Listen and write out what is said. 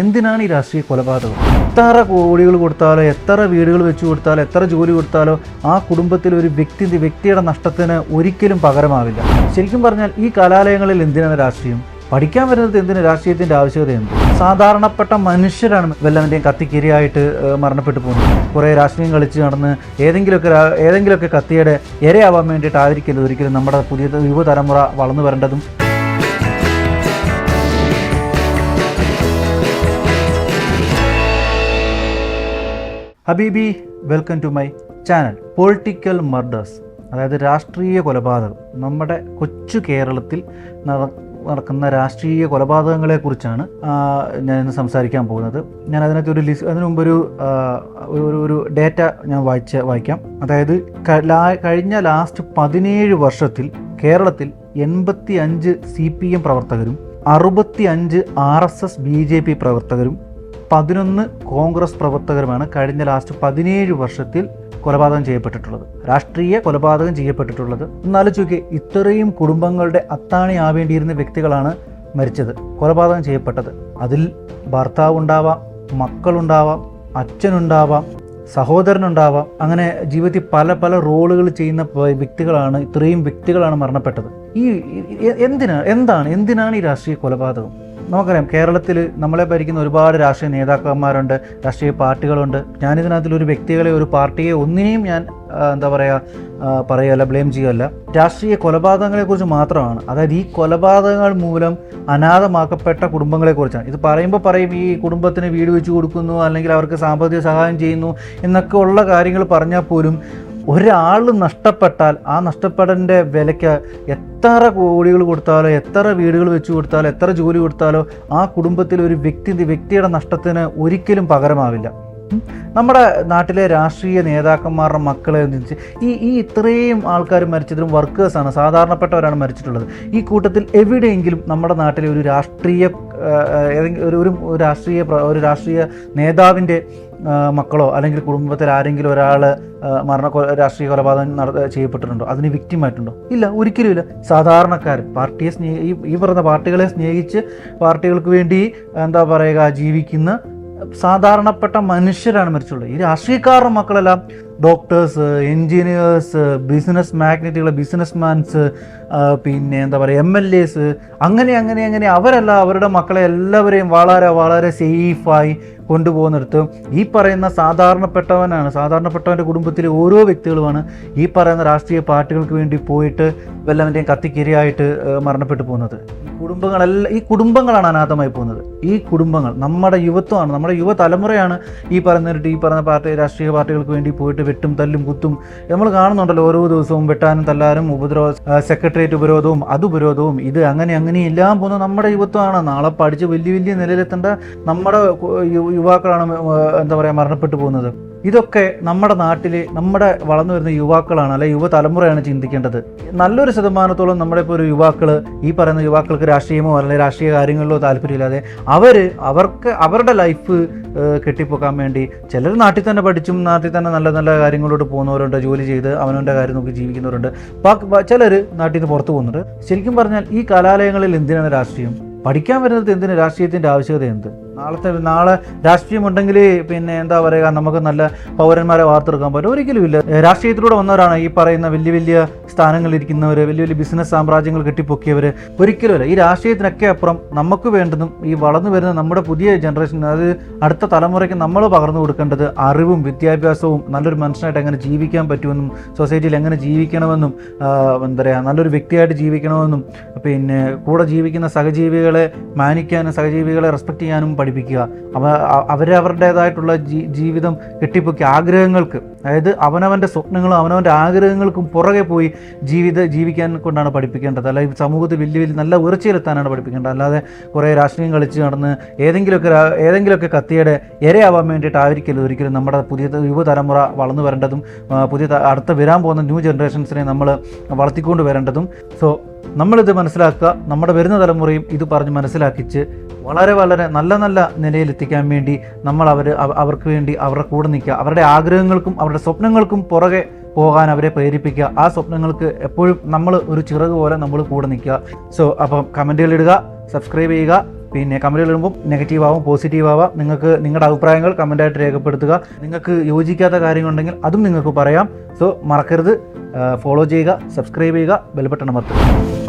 എന്തിനാണ് ഈ രാഷ്ട്രീയ കൊലപാതകം? എത്ര കോടികൾ കൊടുത്താലോ എത്ര വീടുകൾ വെച്ചു കൊടുത്താലോ എത്ര ജോലി കൊടുത്താലോ ആ കുടുംബത്തിൽ ഒരു വ്യക്തി വ്യക്തിയുടെ നഷ്ടത്തിന് ഒരിക്കലും പകരമാവില്ല. ശരിക്കും പറഞ്ഞാൽ ഈ കലാലയങ്ങളിൽ എന്തിനാണ് രാഷ്ട്രീയം? പഠിക്കാൻ വരുന്നത് എന്തിന്? രാഷ്ട്രീയത്തിന്റെ ആവശ്യകത എന്ത്? സാധാരണപ്പെട്ട മനുഷ്യരാണ് വല്ലവന്റെയും കത്തിക്കിരയായിട്ട് മരണപ്പെട്ടു പോകുന്നത്. കുറേ രാഷ്ട്രീയം കളിച്ച് നടന്ന് ഏതെങ്കിലുമൊക്കെ ഏതെങ്കിലുമൊക്കെ കത്തിയുടെ ഇരയാവാൻ വേണ്ടിയിട്ട് ആയിരിക്കരുത്. ഒരിക്കലും നമ്മുടെ പുതിയ യുവതലമുറ വളർന്നു വരേണ്ടതും ഹബീബി welcome to my channel political murders അതായത് രാഷ്ട്രീയ കൊലപാതകം. നമ്മുടെ കൊച്ചു കേരളത്തിൽ നടക്കുന്ന രാഷ്ട്രീയ കൊലപാതകങ്ങളെക്കുറിച്ചാണ് ഞാൻ ഇന്ന് സംസാരിക്കാൻ പോകുന്നത്. ഞാൻ അതിനകത്ത് ഒരു ലിസ്റ്റ് അതിനു മുമ്പൊരു ഒരു- ഒരു ഡേറ്റ ഞാൻ വായിച്ച വായിക്കാം. അതായത് കഴിഞ്ഞ ലാസ്റ്റ് പതിനേഴ് വർഷത്തിൽ കേരളത്തിൽ എൺപത്തി അഞ്ച് സി പി എം പ്രവർത്തകരും അറുപത്തി അഞ്ച് R S S B J P പ്രവർത്തകരും പതിനൊന്ന് കോൺഗ്രസ് പ്രവർത്തകരുമാണ് കഴിഞ്ഞ ലാസ്റ്റ് പതിനേഴ് വർഷത്തിൽ കൊലപാതകം ചെയ്യപ്പെട്ടിട്ടുള്ളത്. രാഷ്ട്രീയ കൊലപാതകം ചെയ്യപ്പെട്ടിട്ടുള്ളത്. എന്നാലോചിക്കെ ഇത്രയും കുടുംബങ്ങളുടെ അത്താണി ആവേണ്ടിയിരുന്ന വ്യക്തികളാണ് മരിച്ചത് കൊലപാതകം ചെയ്യപ്പെട്ടത്. അതിൽ ഭർത്താവ് ഉണ്ടാവാം മക്കളുണ്ടാവാം അച്ഛനുണ്ടാവാം സഹോദരനുണ്ടാവാം അങ്ങനെ ജീവിതത്തിൽ പല പല റോളുകൾ ചെയ്യുന്ന വ്യക്തികളാണ് ഇത്രയും വ്യക്തികളാണ് മരണപ്പെട്ടത്. ഈ- എന്തിനാണ് എന്താണ് എന്തിനാണ് ഈ രാഷ്ട്രീയ കൊലപാതകം? നമുക്കറിയാം കേരളത്തിൽ നമ്മളെ ഭരിക്കുന്ന ഒരുപാട് രാഷ്ട്രീയ നേതാക്കന്മാരുണ്ട് രാഷ്ട്രീയ പാർട്ടികളുണ്ട്. ഞാനിതിനകത്തിൽ ഒരു വ്യക്തികളെ ഒരു പാർട്ടിയെ ഒന്നിനെയും ഞാൻ എന്താ പറയുക പറയുകയല്ല ബ്ലെയിം ചെയ്യുകയല്ല. രാഷ്ട്രീയ കൊലപാതകങ്ങളെക്കുറിച്ച് മാത്രമാണ്. അതായത് ഈ കൊലപാതകങ്ങൾ മൂലം അനാഥമാക്കപ്പെട്ട കുടുംബങ്ങളെക്കുറിച്ചാണ്. ഇത് പറയുമ്പോൾ പറയും ഈ കുടുംബത്തിന് വീട് വെച്ച് കൊടുക്കുന്നു അല്ലെങ്കിൽ അവർക്ക് സാമ്പത്തിക സഹായം ചെയ്യുന്നു എന്നൊക്കെ ഉള്ള കാര്യങ്ങൾ പറഞ്ഞാൽ പോലും ഒരാൾ നഷ്ടപ്പെട്ടാൽ ആ നഷ്ടപ്പെടലിന്റെ വിലയ്ക്ക് എത്ര കോടികൾ കൊടുത്താലോ എത്ര വീടുകൾ വെച്ച് കൊടുത്താലോ എത്ര ജോലി കൊടുത്താലോ ആ കുടുംബത്തിൽ ഒരു വ്യക്തി വ്യക്തിയുടെ നഷ്ടത്തിന് ഒരിക്കലും പകരമാവില്ല. നമ്മുടെ നാട്ടിലെ രാഷ്ട്രീയ നേതാക്കന്മാരുടെ മക്കളെ സംബന്ധിച്ച് ഈ ഈ ഇത്രയും ആൾക്കാർ മരിച്ചതിലും വർക്കേഴ്സാണ് സാധാരണപ്പെട്ടവരാണ് മരിച്ചിട്ടുള്ളത്. ഈ കൂട്ടത്തിൽ എവിടെയെങ്കിലും നമ്മുടെ നാട്ടിലെ ഒരു രാഷ്ട്രീയ ഒരു രാഷ്ട്രീയ ഒരു രാഷ്ട്രീയ നേതാവിന്റെ മക്കളോ അല്ലെങ്കിൽ കുടുംബത്തിൽ ആരെങ്കിലും ഒരാൾ മരണ രാഷ്ട്രീയ കൊലപാതകം നട ചെയ്യപ്പെട്ടിട്ടുണ്ടോ? അതിന് വിക്റ്റിമായിട്ടുണ്ടോ ഇല്ല ഒരിക്കലും ഇല്ല. സാധാരണക്കാർ പാർട്ടിയെ സ്നേഹി ഈ പറയുന്ന പാർട്ടികളെ സ്നേഹിച്ച് പാർട്ടികൾക്ക് വേണ്ടി എന്താ പറയുക ജീവിക്കുന്ന സാധാരണപ്പെട്ട മനുഷ്യരാണ് മരിച്ചുള്ളത്. ഈ രാഷ്ട്രീയക്കാരുടെ മക്കളെല്ലാം ഡോക്ടേഴ്സ് എൻജിനീയേഴ്സ് ബിസിനസ് മാഗ്നറ്റുകൾ ബിസിനസ് മാൻസ് പിന്നെ എന്താ പറയുക എം എൽ എസ് അങ്ങനെ അങ്ങനെ അങ്ങനെ അവരല്ല അവരുടെ മക്കളെ എല്ലാവരെയും വളരെ വളരെ സേഫായി കൊണ്ടുപോകുന്നിടത്ത് ഈ പറയുന്ന സാധാരണപ്പെട്ടവനാണ് സാധാരണപ്പെട്ടവന്റെ കുടുംബത്തിലെ ഓരോ വ്യക്തികളുമാണ് ഈ പറയുന്ന രാഷ്ട്രീയ പാർട്ടികൾക്ക് വേണ്ടി പോയിട്ട് വല്ലവന്റെയും കത്തിക്കിരയായിട്ട് മരണപ്പെട്ടു പോകുന്നത്. കുടുംബങ്ങളെല്ലാം ഈ കുടുംബങ്ങളാണ് അനാഥമായി പോകുന്നത്. ഈ കുടുംബങ്ങൾ നമ്മുടെ യുവത്വമാണ് നമ്മുടെ യുവതലമുറയാണ് ഈ പറയുന്ന ഈ പറഞ്ഞ പാർട്ടി രാഷ്ട്രീയ പാർട്ടികൾക്ക് വേണ്ടി പോയിട്ട് വെട്ടും തല്ലും കുത്തും. നമ്മൾ കാണുന്നുണ്ടല്ലോ ഓരോ ദിവസവും വെട്ടാനും തല്ലാനും ഉപദ്രവ സെക്രട്ടേറിയറ്റ് ഉപരോധവും അത് ഉപരോധവും ഇത് അങ്ങനെ അങ്ങനെ എല്ലാം പോകുന്നത് നമ്മുടെ യുവത്വമാണ്. നാളെ പഠിച്ച് വലിയ വലിയ നിലയിലെത്തേണ്ട നമ്മുടെ യുവാക്കളാണ് എന്താ പറയുക മരണപ്പെട്ടു പോകുന്നത്. ഇതൊക്കെ നമ്മുടെ നാട്ടിൽ നമ്മുടെ വളർന്നു വരുന്ന യുവാക്കളാണ് അല്ലെ യുവതലമുറയാണ് ചിന്തിക്കേണ്ടത്. നല്ലൊരു ശതമാനത്തോളം നമ്മുടെ ഇപ്പോൾ ഒരു യുവാക്കൾ ഈ പറയുന്ന യുവാക്കൾക്ക് രാഷ്ട്രീയമോ അല്ലെങ്കിൽ രാഷ്ട്രീയ കാര്യങ്ങളിലോ താല്പര്യമില്ലാതെ അവർ അവർക്ക് അവരുടെ ലൈഫ് കെട്ടിപ്പോക്കാൻ വേണ്ടി ചിലർ നാട്ടിൽ തന്നെ പഠിച്ചും നാട്ടിൽ തന്നെ നല്ല നല്ല കാര്യങ്ങളോട് പോകുന്നവരുണ്ട് ജോലി ചെയ്ത് അവനവന്റെ കാര്യം നോക്കി ജീവിക്കുന്നവരുണ്ട്. ചിലർ നാട്ടിൽ നിന്ന് പുറത്തു പോകുന്നുണ്ട്. ശരിക്കും പറഞ്ഞാൽ ഈ കലാലയങ്ങളിൽ എന്തിനാണ് രാഷ്ട്രീയം? പഠിക്കാൻ വരുന്നത് എന്തിന്? രാഷ്ട്രീയത്തിന്റെ ആവശ്യകത എന്ത്? നാളത്തെ നാളെ രാഷ്ട്രീയമുണ്ടെങ്കിൽ പിന്നെ എന്താ പറയുക നമുക്ക് നല്ല പൗരന്മാരെ വാർത്തെടുക്കാൻ പറ്റും. ഒരിക്കലും ഇല്ല. രാഷ്ട്രീയത്തിലൂടെ വന്നവരാണ് ഈ പറയുന്ന വലിയ വലിയ സ്ഥാനങ്ങളിൽ ഇരിക്കുന്നവർ വലിയ വലിയ ബിസിനസ് സാമ്രാജ്യങ്ങൾ കെട്ടിപ്പൊക്കിയവർ ഒരിക്കലും അല്ല ഈ രാഷ്ട്രീയത്തിനൊക്കെ അപ്പുറം നമുക്ക് വേണ്ടതും ഈ വളർന്നു വരുന്ന നമ്മുടെ പുതിയ ജനറേഷൻ അതായത് അടുത്ത തലമുറയ്ക്ക് നമ്മൾ പകർന്നു കൊടുക്കേണ്ടത് അറിവും വിദ്യാഭ്യാസവും നല്ലൊരു മനുഷ്യനായിട്ട് എങ്ങനെ ജീവിക്കാൻ പറ്റുമെന്നും സൊസൈറ്റിയിൽ എങ്ങനെ ജീവിക്കണമെന്നും എന്താ പറയുക നല്ലൊരു വ്യക്തിയായിട്ട് ജീവിക്കണമെന്നും പിന്നെ കൂടെ ജീവിക്കുന്ന സഹജീവികളെ മാനിക്കാനും സഹജീവികളെ റെസ്പെക്ട് ചെയ്യാനും പഠിപ്പിക്കുക. അവ അ- ജീ- ജീവിതം കെട്ടിപ്പൊക്കി ആഗ്രഹങ്ങൾക്ക് അതായത് അവനവന്റെ സ്വപ്നങ്ങളും അവനവന്റെ ആഗ്രഹങ്ങൾക്കും പുറകെ പോയി ജീവിത ജീവിക്കാൻ കൊണ്ടാണ് പഠിപ്പിക്കേണ്ടത്. അല്ലെങ്കിൽ സമൂഹത്തിൽ വലിയ വലിയ നല്ല ഉയർച്ചയിലെത്താനാണ് പഠിപ്പിക്കേണ്ടത്. അല്ലാതെ കുറേ രാഷ്ട്രീയം കളിച്ച് നടന്ന് ഏതെങ്കിലുമൊക്കെ ഏതെങ്കിലുമൊക്കെ കത്തിയുടെ ഇരയാവാൻ വേണ്ടിയിട്ടായിരിക്കരുത് ഒരിക്കലും നമ്മുടെ പുതിയ യുവതലമുറ വളർന്നു വരേണ്ടതും പുതിയ അടുത്ത വരാൻ പോകുന്ന ന്യൂ ജനറേഷൻസിനെ നമ്മൾ വളർത്തിക്കൊണ്ട് വരേണ്ടതും. സോ നമ്മളിത് മനസ്സിലാക്കുക. നമ്മുടെ വരുന്ന തലമുറയും ഇത് പറഞ്ഞ് മനസ്സിലാക്കിച്ച് വളരെ വളരെ നല്ല നല്ല നിലയിലെത്തിക്കാൻ വേണ്ടി നമ്മൾ അവർ അവർക്ക് വേണ്ടി അവരുടെ കൂടെ നിൽക്കുക. അവരുടെ ആഗ്രഹങ്ങൾക്കും അവരുടെ സ്വപ്നങ്ങൾക്കും പുറകെ പോകാൻ അവരെ പ്രേരിപ്പിക്കുക. ആ സ്വപ്നങ്ങൾക്ക് എപ്പോഴും നമ്മൾ ഒരു ചിറക് പോലെ നമ്മൾ കൂടെ നിൽക്കുക. സോ അപ്പം കമന്റുകൾ ഇടുക സബ്സ്ക്രൈബ് ചെയ്യുക. പിന്നെ കമന്റുകൾ ഇടുമ്പോൾ നെഗറ്റീവ് ആവും പോസിറ്റീവ് ആവാം. നിങ്ങൾക്ക് നിങ്ങളുടെ അഭിപ്രായങ്ങൾ കമന്റായിട്ട് രേഖപ്പെടുത്തുക. നിങ്ങൾക്ക് യോജിക്കാത്ത കാര്യങ്ങളുണ്ടെങ്കിൽ അതും നിങ്ങൾക്ക് പറയാം. സോ മറക്കരുത്. ഫോളോ ചെയ്യുക സബ്സ്ക്രൈബ് ചെയ്യുക ബെൽബട്ടൺ അമർത്തുക.